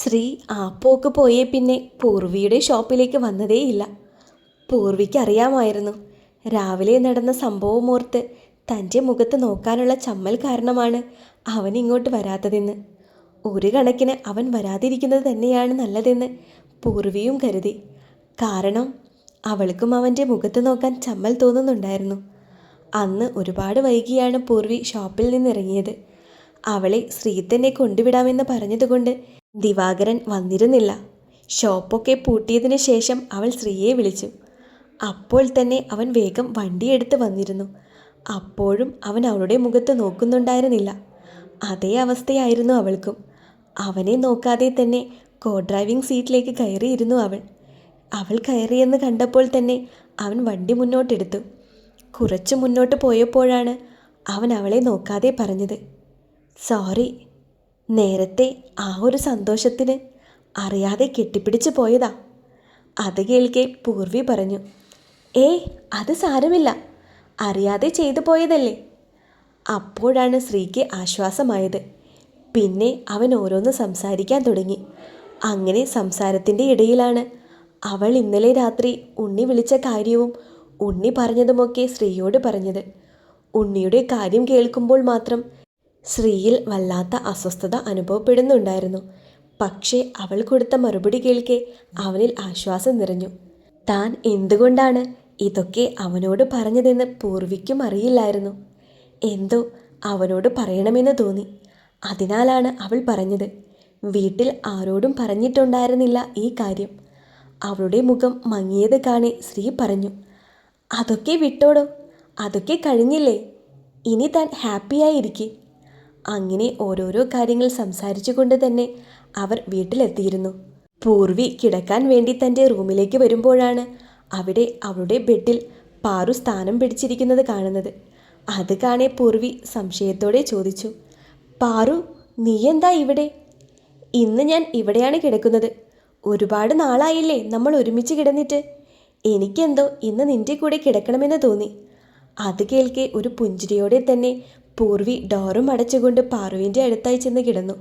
ശ്രീ ആ പോക്ക് പോയേ പിന്നെ പൂർവിയുടെ ഷോപ്പിലേക്ക് വന്നതേയില്ല. പൂർവിക്ക് അറിയാമായിരുന്നു രാവിലെ നടന്ന സംഭവമോർത്ത് തന്റെ മുഖത്ത് നോക്കാനുള്ള ചമ്മൽ കാരണമാണ് അവൻ ഇങ്ങോട്ട് വരാത്തതെന്ന്. ഒരു കണക്കിന് അവൻ വരാതിരിക്കുന്നത് തന്നെയാണ് നല്ലതെന്ന് പൂർവിയും കരുതി. കാരണം അവൾക്കും അവന്റെ മുഖത്ത് നോക്കാൻ ചമ്മൽ തോന്നുന്നുണ്ടായിരുന്നു. അന്ന് ഒരുപാട് വൈകിയാണ് പൂർവി ഷോപ്പിൽ നിന്നിറങ്ങിയത്. അവളെ ശ്രീ തന്നെ കൊണ്ടുവിടാമെന്ന് പറഞ്ഞതുകൊണ്ട് ദിവാകരൻ വന്നിരുന്നില്ല. ഷോപ്പൊക്കെ പൂട്ടിയതിന് ശേഷം അവൾ ശ്രീയെ വിളിച്ചു. അപ്പോൾ തന്നെ അവൻ വേഗം വണ്ടിയെടുത്ത് വന്നിരുന്നു. അപ്പോഴും അവൻ അവളുടെ മുഖത്ത് നോക്കുന്നുണ്ടായിരുന്നില്ല. അതേ അവസ്ഥയായിരുന്നു അവൾക്കും. അവനെ നോക്കാതെ തന്നെ കോ ഡ്രൈവിംഗ് സീറ്റിലേക്ക് കയറിയിരുന്നു അവൾ. അവൾ കയറിയെന്ന് കണ്ടപ്പോൾ തന്നെ അവൻ വണ്ടി മുന്നോട്ടെടുത്തു. കുറച്ച് മുന്നോട്ട് പോയപ്പോഴാണ് അവൻ അവളെ നോക്കാതെ പറഞ്ഞത് സോറി നേരത്തെ ആ ഒരു സന്തോഷത്തിന് അറിയാതെ കെട്ടിപ്പിടിച്ചു പോയതാ. അത് കേൾക്കെ പൂർവി പറഞ്ഞു ഏ അത് സാരമില്ല. അറിയാതെ ചെയ്തു പോയതല്ലേ? അപ്പോഴാണ് സ്ത്രീക്ക് ആശ്വാസമായത്. പിന്നെ അവൻ ഓരോന്ന് സംസാരിക്കാൻ തുടങ്ങി. അങ്ങനെ സംസാരത്തിന്റെ ഇടയിലാണ് അവൾ ഇന്നലെ രാത്രി ഉണ്ണി വിളിച്ച കാര്യവും ഉണ്ണി പറഞ്ഞതുമൊക്കെ സ്ത്രീയോട് പറഞ്ഞത്. ഉണ്ണിയുടെ കാര്യം കേൾക്കുമ്പോൾ മാത്രം ശ്രീയിൽ വല്ലാത്ത അസ്വസ്ഥത അനുഭവപ്പെടുന്നുണ്ടായിരുന്നു. പക്ഷേ അവൾ കൊടുത്ത മറുപടി കേൾക്കെ അവനിൽ ആശ്വാസം നിറഞ്ഞു. താൻ എന്തുകൊണ്ടാണ് ഇതൊക്കെ അവനോട് പറഞ്ഞതെന്ന് പൂർവിക്കും അറിയില്ലായിരുന്നു. എന്തോ അവനോട് പറയണമെന്ന് തോന്നി. അതിനാലാണ് അവൾ പറഞ്ഞത്. വീട്ടിൽ ആരോടും പറഞ്ഞിട്ടുണ്ടായിരുന്നില്ല ഈ കാര്യം. അവളുടെ മുഖം മങ്ങിയത് കാണെ ശ്രീ പറഞ്ഞു അതൊക്കെ വിട്ടോടോ? അതൊക്കെ കഴിഞ്ഞില്ലേ? ഇനി താൻ ഹാപ്പിയായിരിക്കെ. അങ്ങനെ ഓരോരോ കാര്യങ്ങൾ സംസാരിച്ചു കൊണ്ട് തന്നെ അവർ വീട്ടിലെത്തിയിരുന്നു. പൂർവി കിടക്കാൻ വേണ്ടി തന്റെ റൂമിലേക്ക് വരുമ്പോഴാണ് അവിടെ അവളുടെ ബെഡിൽ പാറു സ്ഥാനം പിടിച്ചിരിക്കുന്നത് കാണുന്നത്. അത് കാണെ പൂർവി സംശയത്തോടെ ചോദിച്ചു പാറു നീ എന്താ ഇവിടെ? ഇന്ന് ഞാൻ ഇവിടെയാണ് കിടക്കുന്നത്. ഒരുപാട് നാളായില്ലേ നമ്മൾ ഒരുമിച്ച് കിടന്നിട്ട്. എനിക്കെന്തോ ഇന്ന് നിന്റെ കൂടെ കിടക്കണമെന്ന് തോന്നി. അത് കേൾക്കെ ഒരു പുഞ്ചിരിയോടെ തന്നെ പൂർവി ഡോറും അടച്ചുകൊണ്ട് പാറുവിന്റെ അടുത്തായി ചെന്ന് കിടന്നു.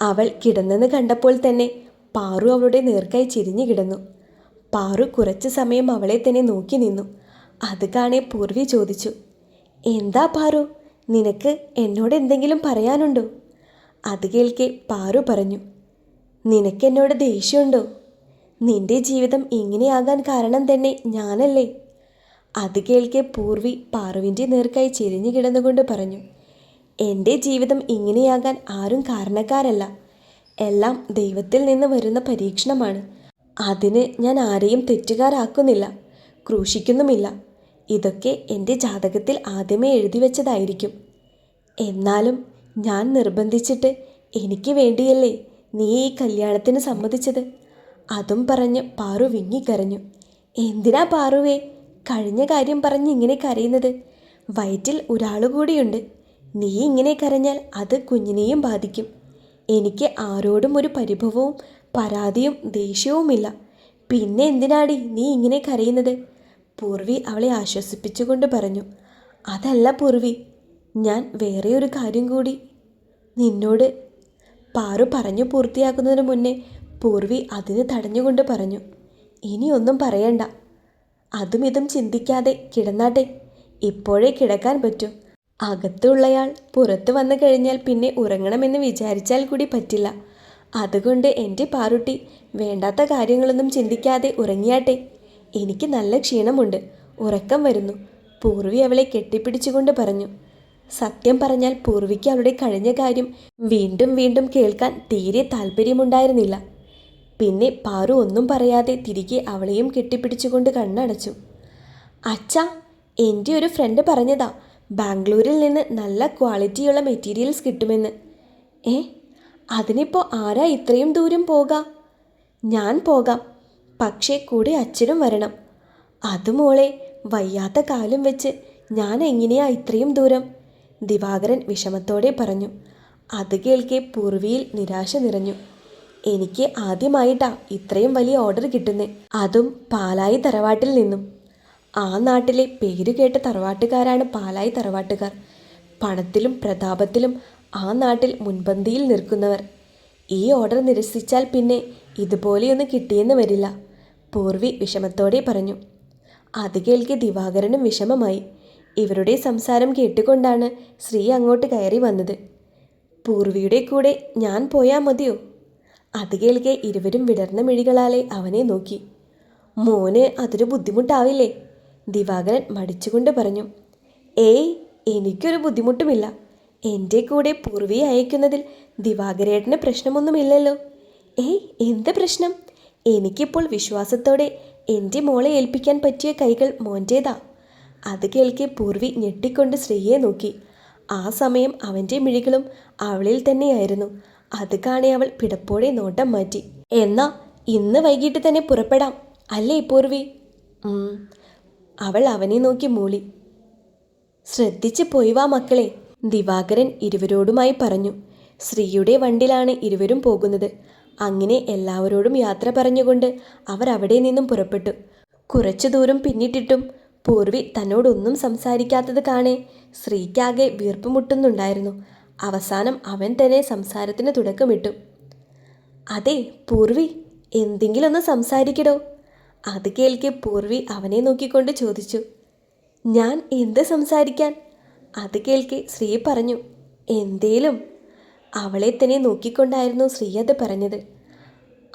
അവൾ കിടന്നെന്ന് കണ്ടപ്പോൾ തന്നെ പാറു അവളുടെ നേർക്കായി ചിരിഞ്ഞു കിടന്നു. പാറു കുറച്ചു സമയം അവളെ തന്നെ നോക്കി നിന്നു. അത് കാണെ പൂർവി ചോദിച്ചു എന്താ പാറു? നിനക്ക് എന്നോട് എന്തെങ്കിലും പറയാനുണ്ടോ? അത് കേൾക്കെ പാറു പറഞ്ഞു നിനക്കെന്നോട് ദേഷ്യമുണ്ടോ? നിന്റെ ജീവിതം ഇങ്ങനെയാകാൻ കാരണം തന്നെ ഞാനല്ലേ? അത് കേൾക്കെ പൂർവി പാറുവിന്റെ നേർക്കായി ചെരിഞ്ഞു കിടന്നുകൊണ്ട് പറഞ്ഞു എന്റെ ജീവിതം ഇങ്ങനെയാകാൻ ആരും കാരണക്കാരല്ല. എല്ലാം ദൈവത്തിൽ നിന്ന് വരുന്ന പരീക്ഷണമാണ്. അതിന് ഞാൻ ആരെയും തെറ്റുകാരാക്കുന്നില്ല ക്രൂശിക്കുന്നുമില്ല. ഇതൊക്കെ എന്റെ ജാതകത്തിൽ ആദ്യമേ എഴുതി വെച്ചതായിരിക്കും. എന്നാലും ഞാൻ നിർബന്ധിച്ചിട്ട് എനിക്ക് വേണ്ടിയല്ലേ നീ ഈ കല്യാണത്തിന് സമ്മതിച്ചത്? അതും പറഞ്ഞ് പാറു വിങ്ങിക്കരഞ്ഞു. എന്തിനാ പാറുവേ? കഴിഞ്ഞ കാര്യം പറഞ്ഞ് ഇങ്ങനെ കരയുന്നത്. വയറ്റിൽ ഒരാൾ കൂടിയുണ്ട് നീ ഇങ്ങനെ കരഞ്ഞാൽ അത് കുഞ്ഞിനെയും ബാധിക്കും. എനിക്ക് ആരോടും ഒരു പരിഭവവും പരാതിയും ദേഷ്യവുമില്ല. പിന്നെ എന്തിനാടി നീ ഇങ്ങനെ കരയുന്നത്? പൂർവി അവളെ ആശ്വസിപ്പിച്ചുകൊണ്ട് പറഞ്ഞു. അതല്ല പൂർവി ഞാൻ വേറെ ഒരു കാര്യം കൂടി. നിന്നോട് പാറു പറഞ്ഞു പൂർത്തിയാക്കുന്നതിന് മുന്നേ പൂർവി അതിന് തടഞ്ഞുകൊണ്ട് പറഞ്ഞു. ഇനിയൊന്നും പറയണ്ട. അതും ഇതും ചിന്തിക്കാതെ കിടന്നാട്ടെ. ഇപ്പോഴേ കിടക്കാൻ പറ്റൂ. അകത്തുള്ളയാൾ പുറത്തു വന്നു കഴിഞ്ഞാൽ പിന്നെ ഉറങ്ങണമെന്ന് വിചാരിച്ചാൽ കൂടി പറ്റില്ല. അതുകൊണ്ട് എന്റെ പാറുട്ടി വേണ്ടാത്ത കാര്യങ്ങളൊന്നും ചിന്തിക്കാതെ ഉറങ്ങിയാട്ടെ. എനിക്ക് നല്ല ക്ഷീണമുണ്ട്. ഉറക്കം വരുന്നു. പൂർവി അവളെ കെട്ടിപ്പിടിച്ചുകൊണ്ട് പറഞ്ഞു. സത്യം പറഞ്ഞാൽ പൂർവിക്ക് അവളുടെ കഴിഞ്ഞ കാര്യം വീണ്ടും വീണ്ടും കേൾക്കാൻ തീരെ താല്പര്യമുണ്ടായിരുന്നില്ല പിന്നെ പാറു ഒന്നും പറയാതെ തിരികെ അവളെയും കെട്ടിപ്പിടിച്ചുകൊണ്ട് കണ്ണടച്ചു. അച്ഛ എന്റെ ഒരു ഫ്രണ്ട് പറഞ്ഞതാ. ബാംഗ്ലൂരിൽ നിന്ന് നല്ല ക്വാളിറ്റിയുള്ള മെറ്റീരിയൽസ് കിട്ടുമെന്ന്. ഏ അതിനിപ്പോൾ ആരാ ഇത്രയും ദൂരം പോകാം? ഞാൻ പോകാം പക്ഷേ കൂടെ അച്ഛനും വരണം. അത് മോളെ വയ്യാത്ത കാലം വെച്ച് ഞാൻ എങ്ങനെയാ ഇത്രയും ദൂരം? ദിവാകരൻ വിഷമത്തോടെ പറഞ്ഞു. അത് കേൾക്കെ പൂർവിയിൽ നിരാശ നിറഞ്ഞു. എനിക്ക് ആദ്യമായിട്ടാ ഇത്രയും വലിയ ഓർഡർ കിട്ടുന്നത് അതും പാലായി തറവാട്ടിൽ നിന്നും. ആ നാട്ടിലെ പേരുകേട്ട തറവാട്ടുകാരാണ് പാലായി തറവാട്ടുകാർ. പണത്തിലും പ്രതാപത്തിലും ആ നാട്ടിൽ മുൻപന്തിയിൽ നിൽക്കുന്നവർ. ഈ ഓർഡർ നിരസിച്ചാൽ പിന്നെ ഇതുപോലെയൊന്നും കിട്ടിയെന്ന് വരില്ല. പൂർവി വിഷമത്തോടെ പറഞ്ഞു. അത് കേൾക്കെ ദിവാകരനും വിഷമമായി. ഇവരുടെ സംസാരം കേട്ടുകൊണ്ടാണ് ശ്രീ അങ്ങോട്ട് കയറി വന്നത്. പൂർവിയുടെ കൂടെ ഞാൻ പോയാൽ മതിയോ? അത് കേൾക്കെ ഇരുവരും വിടർന്ന മിഴികളാലെ അവനെ നോക്കി. മോന് അതൊരു ബുദ്ധിമുട്ടാവില്ലേ? ദിവാകരൻ മടിച്ചുകൊണ്ട് പറഞ്ഞു ഏയ് എനിക്കൊരു ബുദ്ധിമുട്ടുമില്ല. എന്റെ കൂടെ പൂർവിയെ അയക്കുന്നതിൽ ദിവാകരേട്ടന് പ്രശ്നമൊന്നുമില്ലല്ലോ. ഏയ് എന്ത് പ്രശ്നം? എനിക്കിപ്പോൾ വിശ്വാസത്തോടെ എന്റെ മോളെ ഏൽപ്പിക്കാൻ പറ്റിയ കൈകൾ മോന്റേതാ അത് കേൾക്കെ പൂർവി ഞെട്ടിക്കൊണ്ട് ശ്രീയെ നോക്കി. ആ സമയം അവന്റെ മിഴികളും അവളിൽ തന്നെയായിരുന്നു. അത് കാണെ അവൾ പിടപ്പോടെ നോട്ടം മാറ്റി. എന്നാ ഇന്ന് വൈകിട്ട് തന്നെ പുറപ്പെടാം. അല്ലേ പൂർവി. അവൾ അവനെ നോക്കി മൂളി. ശ്രദ്ധിച്ചു പോയി വാ മക്കളെ ദിവാകരൻ ഇരുവരോടുമായി പറഞ്ഞു. ശ്രീയുടെ വണ്ടിലാണ് ഇരുവരും പോകുന്നത്. അങ്ങനെ എല്ലാവരോടും യാത്ര പറഞ്ഞുകൊണ്ട് അവർ അവിടെ നിന്നും പുറപ്പെട്ടു. കുറച്ചു ദൂരം പിന്നിട്ടിട്ടും പൂർവി തന്നോടൊന്നും സംസാരിക്കാത്തത് കാണെ ശ്രീക്കാകെ വീർപ്പ് മുട്ടുന്നുണ്ടായിരുന്നു. അവസാനം അവൻ തന്നെ സംസാരത്തിന് തുടക്കമിട്ടു. അതെ പൂർവി എന്തെങ്കിലൊന്ന് സംസാരിക്കടോ. അത് കേൾക്കെ പൂർവി അവനെ നോക്കിക്കൊണ്ട് ചോദിച്ചു ഞാൻ എന്ത് സംസാരിക്കാൻ? അത് കേൾക്കെ ശ്രീ പറഞ്ഞു എന്തേലും. അവളെ തന്നെ നോക്കിക്കൊണ്ടായിരുന്നു ശ്രീ അത് പറഞ്ഞത്.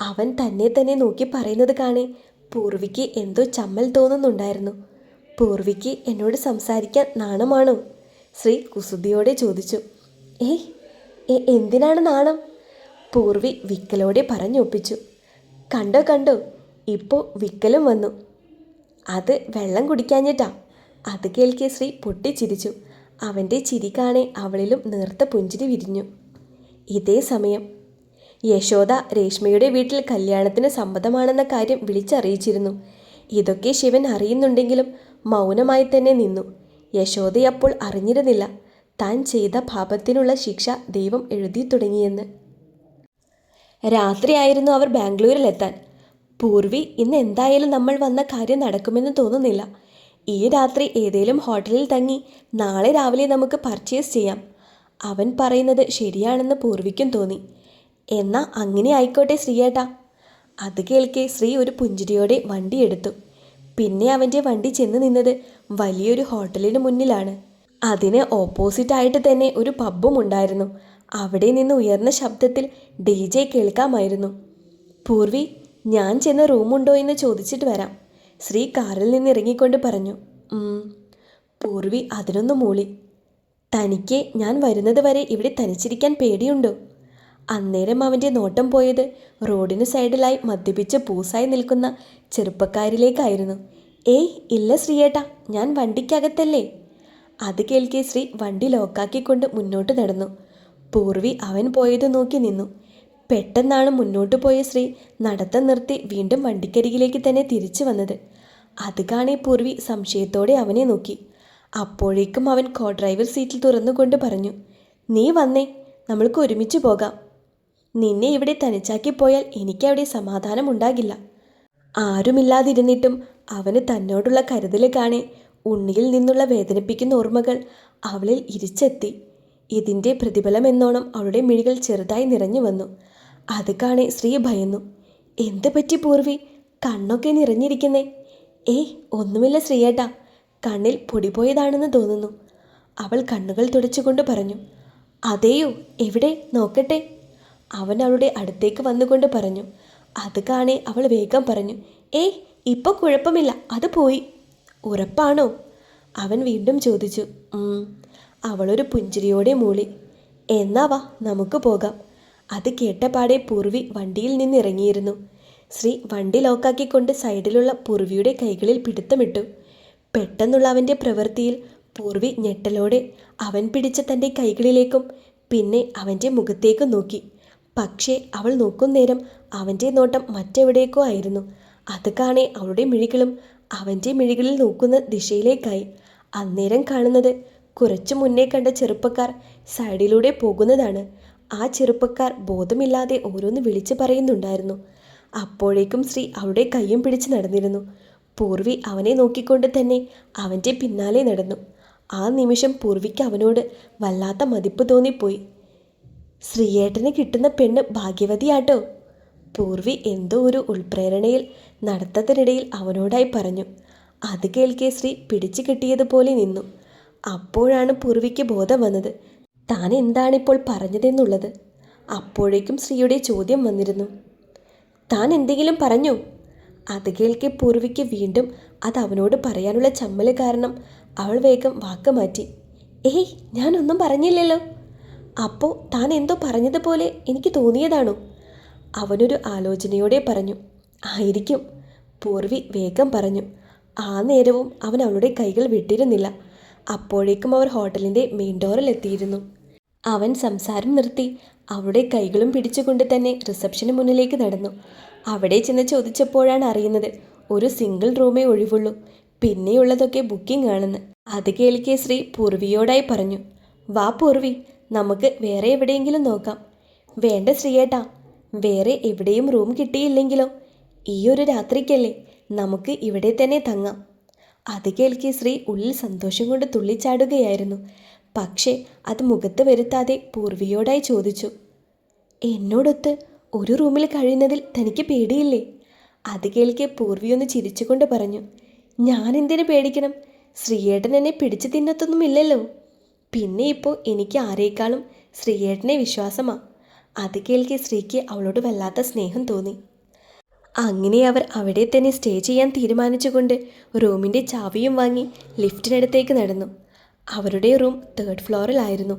അവൻ തന്നെ തന്നെ നോക്കി പറയുന്നത് കാണേ പൂർവിക്ക് എന്തോ ചമ്മൽ തോന്നുന്നുണ്ടായിരുന്നു. പൂർവിക്ക് എന്നോട് സംസാരിക്കാൻ നാണമാണോ? ശ്രീ കുസുതിയോടെ ചോദിച്ചു ഏയ് എന്തിനാണ് നാണം? പൂർവി വിക്കലോടെ പറഞ്ഞൊപ്പിച്ചു കണ്ടോ കണ്ടോ ഇപ്പോൾ വിക്കലും വന്നു. അത് വെള്ളം കുടിക്കാഞ്ഞിട്ടാ അത് കേൾക്കെ ശ്രീ പൊട്ടിച്ചിരിച്ചു. അവന്റെ ചിരി കാണെ അവളിലും നേർത്ത പുഞ്ചിരി വിരിഞ്ഞു. ഇതേ സമയം യശോദ രേഷ്മയുടെ വീട്ടിൽ കല്യാണത്തിന് സമ്മതമാണെന്ന കാര്യം വിളിച്ചറിയിച്ചിരുന്നു. ഇതൊക്കെ ശിവൻ അറിയുന്നുണ്ടെങ്കിലും മൗനമായി തന്നെ നിന്നു. യശോദയപ്പോൾ അറിഞ്ഞിരുന്നില്ല. താൻ ചെയ്ത പാപത്തിനുള്ള ശിക്ഷ ദൈവം എഴുതി തുടങ്ങിയെന്ന്. രാത്രിയായിരുന്നു അവർ ബാംഗ്ലൂരിലെത്താൻ. പൂർവി ഇന്ന് എന്തായാലും നമ്മൾ വന്ന കാര്യം നടക്കുമെന്ന് തോന്നുന്നില്ല. ഈ രാത്രി ഏതേലും ഹോട്ടലിൽ തങ്ങി നാളെ രാവിലെ നമുക്ക് പർച്ചേസ് ചെയ്യാം. അവൻ പറയുന്നത് ശരിയാണെന്ന് പൂർവിക്കും തോന്നി. എന്നാ അങ്ങനെ ആയിക്കോട്ടെ ശ്രീയേട്ടാ. അത് കേൾക്കെ ശ്രീ ഒരു പുഞ്ചിരിയോടെ വണ്ടി എടുത്തു. പിന്നെ അവന്റെ വണ്ടി ചെന്ന് നിന്നത് വലിയൊരു ഹോട്ടലിന് മുന്നിലാണ്. അതിന് ഓപ്പോസിറ്റായിട്ട് തന്നെ ഒരു പബ്ബും ഉണ്ടായിരുന്നു. അവിടെ നിന്ന് ഉയർന്ന ശബ്ദത്തിൽ ഡി ജെ കേൾക്കാമായിരുന്നു. പൂർവി ഞാൻ ചെന്ന റൂമുണ്ടോ എന്ന് ചോദിച്ചിട്ട് വരാം. ശ്രീ കാറിൽ നിന്ന് ഇറങ്ങിക്കൊണ്ട് പറഞ്ഞു പൂർവി അതിനൊന്ന് മൂളി. തനിക്ക് ഞാൻ വരുന്നത് വരെ ഇവിടെ തനിച്ചിരിക്കാൻ പേടിയുണ്ടോ? അന്നേരം അവന്റെ നോട്ടം പോയത് റോഡിന് സൈഡിലായി മദ്യപിച്ച് പൂസായി നിൽക്കുന്ന ചെറുപ്പക്കാരിലേക്കായിരുന്നു. ഏയ് ഇല്ല ശ്രീയേട്ടാ ഞാൻ വണ്ടിക്കകത്തല്ലേ? അത് കേൾക്കെ ശ്രീ വണ്ടി ലോക്കാക്കിക്കൊണ്ട് മുന്നോട്ട് നടന്നു. പൂർവി അവൻ പോയത് നോക്കി നിന്നു. പെട്ടെന്നാണ് മുന്നോട്ട് പോയ ശ്രീ നടത്തം നിർത്തി വീണ്ടും വണ്ടിക്കരികിലേക്ക് തന്നെ തിരിച്ചു വന്നത്. അത് കാണേ പൂർവി സംശയത്തോടെ അവനെ നോക്കി. അപ്പോഴേക്കും അവൻ കോ ഡ്രൈവർ സീറ്റിൽ തുറന്നുകൊണ്ട് പറഞ്ഞു നീ വന്നേ നമ്മൾക്ക് ഒരുമിച്ച് പോകാം. നിന്നെ ഇവിടെ തനിച്ചാക്കി പോയാൽ എനിക്കവിടെ സമാധാനം ഉണ്ടാകില്ല. ആരുമില്ലാതിരുന്നിട്ടും അവന് തന്നോടുള്ള കരുതൽ കാണെ ഉണ്ണിയിൽ നിന്നുള്ള വേദനിപ്പിക്കുന്ന ഓർമ്മകൾ അവളിൽ ഇരിച്ചെത്തി. ഇതിന്റെ പ്രതിഫലമെന്നോണം അവളുടെ മിഴികൾ ചെറുതായി നിറഞ്ഞു വന്നു. അത് കാണേ ശ്രീ ഭയന്നു. എന്ത് പറ്റി പൂർവി കണ്ണൊക്കെ നിറഞ്ഞിരിക്കുന്നേ. ഏയ് ഒന്നുമില്ല ശ്രീയേട്ടാ കണ്ണിൽ പൊടിപോയതാണെന്ന് തോന്നുന്നു. അവൾ കണ്ണുകൾ തുടച്ചുകൊണ്ട് പറഞ്ഞു. അതെയോ എവിടെ? നോക്കട്ടെ. അവൻ അവളുടെ അടുത്തേക്ക് വന്നുകൊണ്ട് പറഞ്ഞു. അത് കാണേ അവൾ വേഗം പറഞ്ഞു. ഏയ് ഇപ്പോൾ കുഴപ്പമില്ല. അത് പോയി. ഉറപ്പാണോ? അവൻ വീണ്ടും ചോദിച്ചു. അവളൊരു പുഞ്ചിരിയോടെ മൂളി. എന്നാവാ നമുക്ക് പോകാം. അത് കേട്ടപാടെ പൂർവി വണ്ടിയിൽ നിന്ന് ഇറങ്ങിയിരുന്നു ശ്രീ വണ്ടി ലോക്കാക്കിക്കൊണ്ട് സൈഡിലുള്ള പൂർവിയുടെ കൈകളിൽ പിടുത്തമിട്ടു. പെട്ടെന്നുള്ള അവന്റെ പ്രവൃത്തിയിൽ പൂർവി ഞെട്ടലോടെ അവൻ പിടിച്ച തന്റെ കൈകളിലേക്കും പിന്നെ അവന്റെ മുഖത്തേക്കും നോക്കി. പക്ഷേ അവൾ നോക്കുന്നേരം അവന്റെ നോട്ടം മറ്റെവിടേക്കോ ആയിരുന്നു. അത് കാണേ അവളുടെ മിഴികളും അവന്റെ മിഴികളിൽ നോക്കുന്ന ദിശയിലേക്കായി. അന്നേരം കാണുന്നത് കുറച്ചു മുന്നേ കണ്ട ചെറുപ്പക്കാർ സൈഡിലൂടെ പോകുന്നതാണ്. ആ ചെറുപ്പക്കാർ ബോധമില്ലാതെ ഓരോന്ന് വിളിച്ചു പറയുന്നുണ്ടായിരുന്നു. അപ്പോഴേക്കും ശ്രീ അവിടെ കയ്യും പിടിച്ച് നടന്നിരുന്നു. പൂർവി അവനെ നോക്കിക്കൊണ്ട് തന്നെ അവന്റെ പിന്നാലെ നടന്നു. ആ നിമിഷം പൂർവിക്ക് അവനോട് വല്ലാത്ത മതിപ്പ് തോന്നിപ്പോയി. ശ്രീയേട്ടന് കിട്ടുന്ന പെണ്ണ് ഭാഗ്യവതിയാട്ടോ? പൂർവി എന്തോ ഒരു ഉൾപ്രേരണയിൽ നടത്തത്തിനിടയിൽ അവനോടായി പറഞ്ഞു. അത് കേൾക്കെ ശ്രീ പിടിച്ചു കിട്ടിയതുപോലെ നിന്നു. അപ്പോഴാണ് പൂർവിക്ക് ബോധം വന്നത്. താൻ എന്താണിപ്പോൾ പറഞ്ഞതെന്നുള്ളത്? അപ്പോഴേക്കും ശ്രീയുടെ ചോദ്യം വന്നിരുന്നു. താൻ എന്തെങ്കിലും പറഞ്ഞു? അത് കേൾക്കെ പൂർവിക്ക് വീണ്ടും അത് അവനോട് പറയാനുള്ള ചമ്മൽ കാരണം അവൾ വേഗം വാക്ക് മാറ്റി. ഏയ് ഞാനൊന്നും പറഞ്ഞില്ലല്ലോ. അപ്പോൾ താൻ എന്തോ പറഞ്ഞതുപോലെ എനിക്ക് തോന്നിയതാണോ? അവനൊരു ആലോചനയോടെ പറഞ്ഞു. ആയിരിക്കും. പൂർവി വേഗം പറഞ്ഞു. ആ നേരവും അവൻ അവളുടെ കൈകൾ വിട്ടിരുന്നില്ല. അപ്പോഴേക്കും അവർ ഹോട്ടലിന്റെ മെയിൻ ഡോറിൽ എത്തിയിരുന്നു അവൻ സംസാരം നിർത്തി. അവളുടെ കൈകളും പിടിച്ചുകൊണ്ട് തന്നെ റിസപ്ഷന് മുന്നിലേക്ക് നടന്നു. അവിടെ ചെന്ന് ചോദിച്ചപ്പോഴാണ് അറിയുന്നത് ഒരു സിംഗിൾ റൂമേ ഒഴിവുള്ളൂ. പിന്നെയുള്ളതൊക്കെ ബുക്കിംഗ് ആണെന്ന്. അത് കേൾക്കിയ ശ്രീ പൂർവിയോടായി പറഞ്ഞു. വാ പൂർവി നമുക്ക് വേറെ എവിടെയെങ്കിലും നോക്കാം. വേണ്ട ശ്രീയേട്ടാ വേറെ എവിടെയും റൂം കിട്ടിയില്ലെങ്കിലോ? ഈ ഒരു രാത്രിക്കല്ലേ നമുക്ക് ഇവിടെ തന്നെ തങ്ങാം. അത് കേൾക്കിയ ശ്രീ ഉള്ളിൽ സന്തോഷം കൊണ്ട് തുള്ളിച്ചാടുകയായിരുന്നു. പക്ഷേ അത് മുഖത്ത് വരുത്താതെ പൂർവിയോടായി ചോദിച്ചു എന്നോടൊത്ത് ഒരു റൂമിൽ കഴിയുന്നതിൽ തനിക്ക് പേടിയില്ലേ? അത് കേൾക്കെ പൂർവിയൊന്ന് ചിരിച്ചുകൊണ്ട് പറഞ്ഞു ഞാൻ എന്തിനു പേടിക്കണം? ശ്രീയേട്ടൻ എന്നെ പിടിച്ചു തിന്നത്തൊന്നുമില്ലല്ലോ. പിന്നെ ഇപ്പോൾ എനിക്ക് ആരേക്കാളും ശ്രീയേട്ടനെ വിശ്വാസമാ. അത് കേൾക്കെ ശ്രീക്ക് അവളോട് വല്ലാത്ത സ്നേഹം തോന്നി. അങ്ങനെ അവർ അവിടെ തന്നെ സ്റ്റേ ചെയ്യാൻ തീരുമാനിച്ചുകൊണ്ട് റൂമിന്റെ ചാവിയും വാങ്ങി ലിഫ്റ്റിനടുത്തേക്ക് നടന്നു. അവരുടെ റൂം തേർഡ് ഫ്ലോറിലായിരുന്നു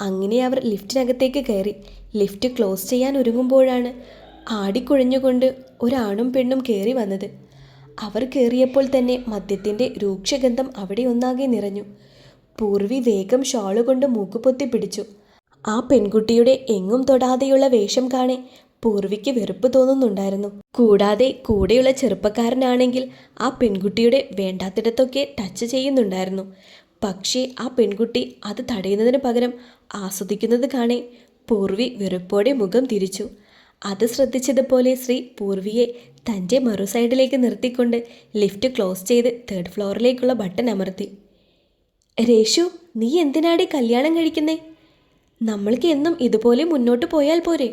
അങ്ങനെ അവർ ലിഫ്റ്റിനകത്തേക്ക് കയറി. ലിഫ്റ്റ് ക്ലോസ് ചെയ്യാൻ ഒരുങ്ങുമ്പോഴാണ് ആടിക്കുഴഞ്ഞുകൊണ്ട് ഒരാണും പെണ്ണും കയറി വന്നത്. അവർ കയറിയപ്പോൾ തന്നെ മദ്യത്തിന്റെ രൂക്ഷഗന്ധം അവിടെ ഒന്നാകെ നിറഞ്ഞു. പൂർവി വേഗം ഷാൾ കൊണ്ട് മൂക്കുപൊത്തി പിടിച്ചു. ആ പെൺകുട്ടിയുടെ എങ്ങും തൊടാതെയുള്ള വേഷം കാണെ പൂർവിക്ക് വെറുപ്പ് തോന്നുന്നുണ്ടായിരുന്നു. കൂടാതെ കൂടെയുള്ള ചെറുപ്പക്കാരനാണെങ്കിൽ ആ പെൺകുട്ടിയുടെ വേണ്ടാത്തിടത്തൊക്കെ ടച്ച് ചെയ്യുന്നുണ്ടായിരുന്നു. പക്ഷേ ആ പെൺകുട്ടി അത് തടയുന്നതിന് പകരം ആസ്വദിക്കുന്നത് കാണേ പൂർവി വെറുപ്പോടെ മുഖം തിരിച്ചു. അത് ശ്രദ്ധിച്ചതുപോലെ ശ്രീ പൂർവിയെ തന്റെ മറു സൈഡിലേക്ക് നിർത്തിക്കൊണ്ട് ലിഫ്റ്റ് ക്ലോസ് ചെയ്ത് തേർഡ് ഫ്ലോറിലേക്കുള്ള ബട്ടൺ അമർത്തി. രേഷു നീ എന്തിനാടി കല്യാണം കഴിക്കുന്നേ? നമ്മൾക്ക് എന്നും ഇതുപോലെ മുന്നോട്ട് പോയാൽ പോരെ.